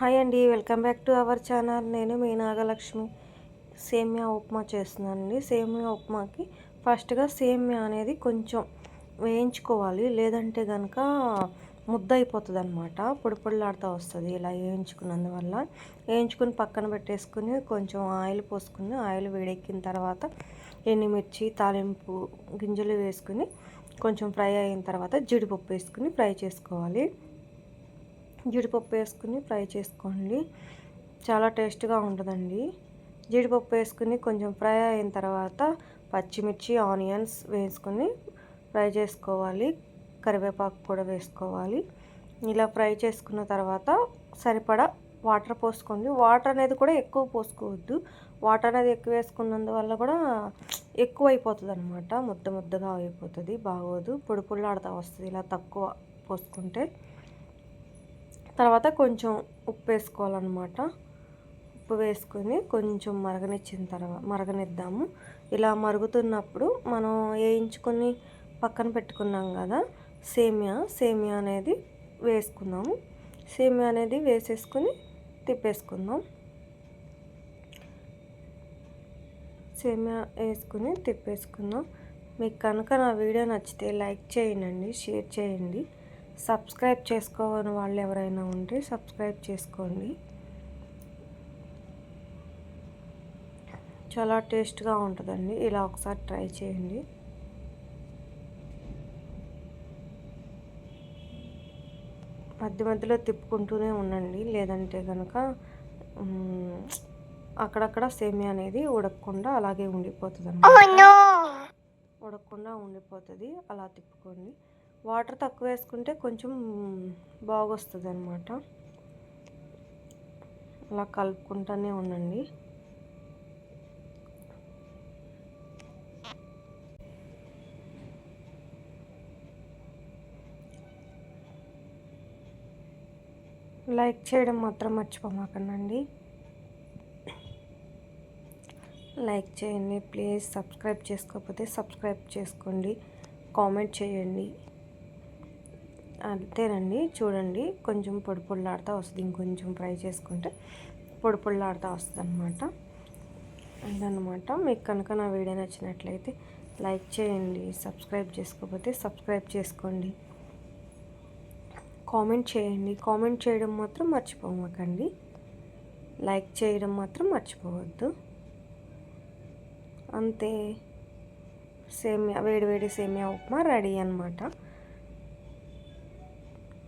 Hi అండి welcome back to our channel. నేను మీ నాగలక్ష్మి. సేమియా ఉప్మా చేస్తున్నాను అండి సేమియా ఉప్మాకి ఫస్ట్గా సేమియా అనేది కొంచెం వేయించుకోవాలి. లేదంటే కనుక ముద్ద అయిపోతుంది అనమాట పొడిపొడిలాడుతూ వస్తుంది ఇలా వేయించుకున్నందువల్ల. వేయించుకుని పక్కన పెట్టేసుకుని కొంచెం ఆయిల్ పోసుకుని ఆయిల్ వేడెక్కిన తర్వాత ఎండుమిర్చి తాలింపు గింజలు వేసుకుని కొంచెం ఫ్రై అయిన తర్వాత జీడిపప్పు వేసుకుని ఫ్రై చేసుకోవాలి. జీడిపప్పు వేసుకుని ఫ్రై చేసుకోండి. చాలా టేస్ట్గా ఉంటుందండి. జీడిపప్పు వేసుకుని కొంచెం ఫ్రై అయిన తర్వాత పచ్చిమిర్చి ఆనియన్స్ వేసుకొని ఫ్రై చేసుకోవాలి. కరివేపాకు కూడా వేసుకోవాలి. ఇలా ఫ్రై చేసుకున్న తర్వాత సరిపడా వాటర్ పోసుకోండి. వాటర్ అనేది కూడా ఎక్కువ పోసుకోవద్దు. వాటర్ అనేది ఎక్కువ వేసుకున్నందువల్ల కూడా ఎక్కువ అయిపోతుంది అనమాట ముద్ద ముద్దగా అయిపోతుంది బాగోదు. పొడి పొడిలాడుతూ వస్తుంది. ఇలా తక్కువ పోసుకుంటే తర్వాత కొంచెం ఉప్పు వేసుకోవాలన్నమాట ఉప్పు వేసుకొని కొంచెం మరగనిచ్చిన తర్వాత మరగనిద్దాము. ఇలా మరుగుతున్నప్పుడు మనం వేయించుకొని పక్కన పెట్టుకున్నాం కదా సేమియా సేమియా అనేది వేసుకుందాము. సేమియా అనేది వేసేసుకొని తిప్పేసుకుందాం. సేమియా వేసుకుని తిప్పేసుకుందాం. మీకు కనుక నా వీడియో నచ్చితే లైక్ చేయండి షేర్ చేయండి. సబ్స్క్రైబ్ చేసుకోని వాళ్ళు ఎవరైనా ఉంటే సబ్స్క్రైబ్ చేసుకోండి. చాలా టేస్ట్గా ఉంటుందండి. ఇలా ఒకసారి ట్రై చేయండి. మధ్య మధ్యలో తిప్పుకుంటూనే ఉండండి. లేదంటే కనుక అక్కడక్కడ సేమియా అనేది ఉడకకుండా అలాగే ఉండిపోతుంది అన్నమాట ఉడకకుండా ఉండిపోతుంది. అలా తిప్పుకోండి. వాటర్ తక్కువ వేసుకుంటే కొంచెం బాగొస్తుంది అనమాట అలా కలుపుకుంటూనే ఉండండి. లైక్ చేయడం మాత్రం మర్చిపోమాకండి లైక్ చేయండి ప్లీజ్ సబ్స్క్రైబ్ చేసుకోకపోతే సబ్స్క్రైబ్ చేసుకోండి కామెంట్ చేయండి. అంతేనండి. చూడండి కొంచెం పొడి పొడిలాడుతూ వస్తుంది. ఇంకొంచెం ఫ్రై చేసుకుంటే పొడి పొడిలాడుతూ వస్తుంది అనమాట అందనమాట మీకు కనుక నా వీడియో నచ్చినట్లయితే లైక్ చేయండి సబ్స్క్రైబ్ చేసుకోకపోతే సబ్స్క్రైబ్ చేసుకోండి. కామెంట్ చేయండి. కామెంట్ చేయడం మాత్రం మర్చిపోమకండి. లైక్ చేయడం మాత్రం మర్చిపోవద్దు. అంతే. సేమియా వేడి వేడి సేమియా ఉప్మా రెడీ అనమాట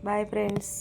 బాయ్ ఫ్రెండ్స్